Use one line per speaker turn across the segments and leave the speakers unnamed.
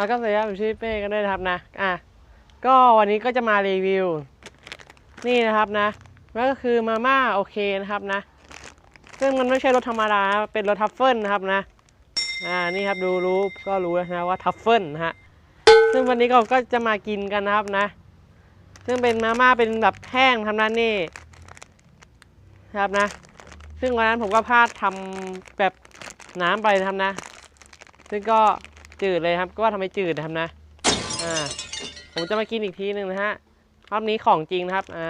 แล้วก็สวัสดีครับผมชื่อเป้กันด้วยนะครับนะ อะ ก็วันนี้ก็จะมารีวิว นี่นะครับนะแล้วก็คือมาม่าโอเคนะครับนะ ซึ่งมันไม่ใช่รสธรรมดา เป็นรสทัฟเฟิลนะครับนะ อ่า นี่ครับดูรู้ก็รู้นะว่าทัฟเฟิลนะฮะ ซึ่งวันนี้ก็ก็จะมากินกันนะครับนะ ซึ่งเป็นมาม่าเป็นแบบแห้งทำนั้นนี่ครับนะ ซึ่งวันนั้นผมก็พลาดทำแบบน้ำไปนะครับนะ ซึ่งก็ จืดเลยครับ ก็ว่าทำไมจืดนะครับนะ อ่า ผมจะมากินอีกทีหนึ่งนะฮะ รอบนี้ของจริงนะครับ อ่า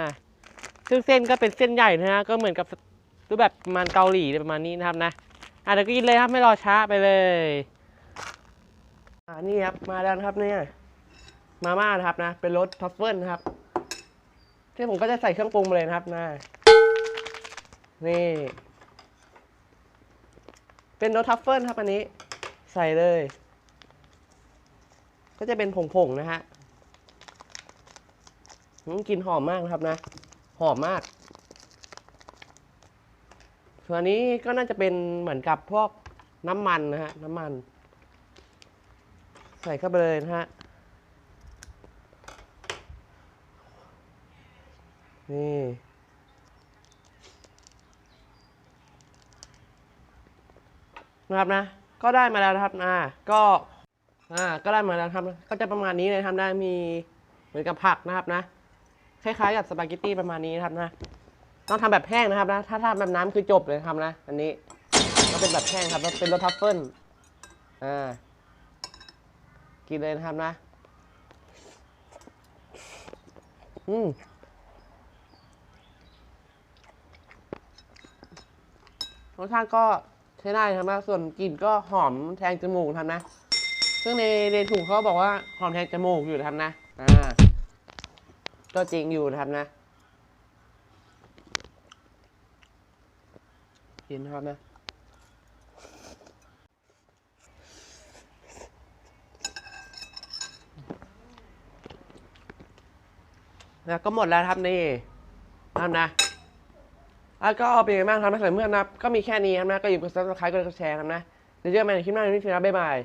ซึ่งเส้นก็เป็นเส้นใหญ่นะฮะ ก็เหมือนกับรูปแบบประมาณเกาหลีประมาณนี้นะครับนะ อะเดี๋ยวกินเลยครับ ไม่รอช้าไปเลย อ่า นี่ครับ มาแล้วครับเนี่ย มาม่านะครับนะ เป็นรสทัฟเฟิลนะครับ ที่ผมก็จะใส่เครื่องปรุงมาเลยนะครับนะ นี่เป็นรสทัฟเฟิลครับอันนี้ ใส่เลย ก็จะเป็นผงๆนะฮะอืมกลินหอมมากนะครับนะ หอมมากส่วนอันนี้ก็น่าจะเป็นเหมือนกับพวกน้ำมันนะฮะ น้ำมัน ใส่เข้าไปเลยนะฮะ นี่นะครับนะ ก็ได้มาแล้วนะครับอ่าก็ อ่าก็ได้เหมาแล้วครับ ก็จะประมาณนี้เลยทำได้มีเหมือนกับผักนะครับนะ คล้ายๆกับสปาเกตตี้ประมาณนี้นะครับนะ ต้องทำแบบแห้งนะครับนะ ถ้าทำแบบน้ำคือจบเลยครับนะ อันนี้ก็เป็นแบบแห้งครับแล้วเป็นรสทัฟเฟิลอ่า กินเลยนะครับนะ อืมรสชาติก็ใช้ได้นะครับนะ ส่วนกลิ่นก็หอมแทงจมูกนะครับนะ ซึ่งในในถุงเขาบอกว่าหอมแทงจมูกอยู่นะครับนะ อ่า ก็จริงอยู่นะครับนะกินนะครับนะแล้วก็หมดแล้วครับนี่ทำนะแล้วก็เป็นยังไงบ้างครับถ้าเกิดเมื่อนนะครับก็มีแค่นี้ครับนะ ก็อย่าลืมกดซับสไครต์กดไลค์กดแชร์ครับนะ เดี๋ยวเจอกันใหม่ในคลิปหน้าในคลิปหน้าบ๊ายบาย